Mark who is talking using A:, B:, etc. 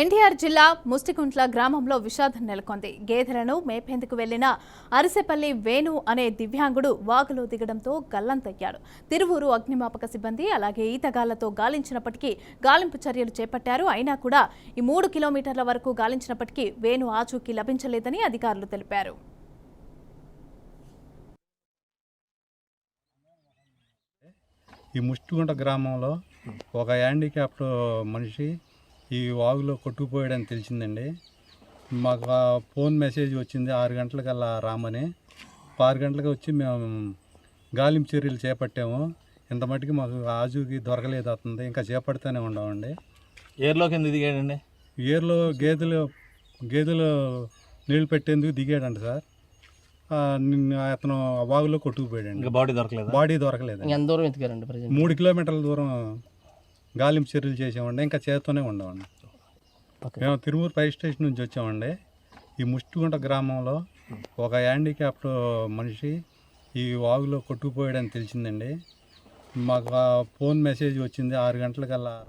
A: ఎన్టీఆర్ జిల్లా ముస్టికుంట్ల గ్రామంలో విషాదం నెలకొంది. గేదెలను మేపేందుకు వెళ్ళిన అరిసెపల్లి వేణు అనే దివ్యాంగుడు వాగులో దిగడంతో గల్లంతయ్యాడు. తిరువూరు అగ్నిమాపక సిబ్బంది అలాగే ఈతగాళ్ళతో గాలించినప్పటికీ గాలింపు చర్యలు చేపట్టారు. అయినా కూడా ఈ మూడు కిలోమీటర్ల వరకు గాలించినప్పటికీ వేణు ఆచూకీ లభించలేదని అధికారులు తెలిపారు.
B: ఈ ముష్టిగుంట గ్రామంలో ఒక హ్యాండిక్యాప్డ్ మనిషి ఈ వాగులో కొట్టుకుపోయాడని తెలిసిందండి. మాకు ఫోన్ మెసేజ్ వచ్చింది ఆరు గంటలకల్లా రామని. ఆరు గంటలకు వచ్చి మేము గాలింపు చర్యలు చేపట్టాము. ఇంత మటుకు మాకు ఆజుకి దొరకలేదు అవుతుంది ఇంకా చేపడుతూనే ఉన్నామండి.
C: ఏర్లోకి ఎందుకు దిగాడండి?
B: ఏర్లో గేదెలు గేదెలు నీళ్ళు పెట్టేందుకు దిగాడంట సార్. ఆ, నిన్న అతను ఆ వాగులో కొట్టుకుపోయాడండి.
C: ఇంకా బాడీ దొరకలేదు?
B: బాడీ దొరకలేదు
D: ఎంత దూరం ఎత్తుకారండి ప్రజెంట్?
B: మూడు కిలోమీటర్ల దూరం గాలింపు చర్యలు చేసామండి ఇంకా చేస్తూనే ఉండమండి. మేము తిరుమూరు ఫైర్ స్టేషన్ నుంచి వచ్చామండి. ఈ ముష్టిగుంట గ్రామంలో ఒక హ్యాండిక్యాప్ట్ మనిషి ఈ వాగులో కొట్టుకుపోయాడని తెలిసిందండి. మాకు ఫోన్ మెసేజ్ వచ్చింది ఆరు గంటలకల్లా.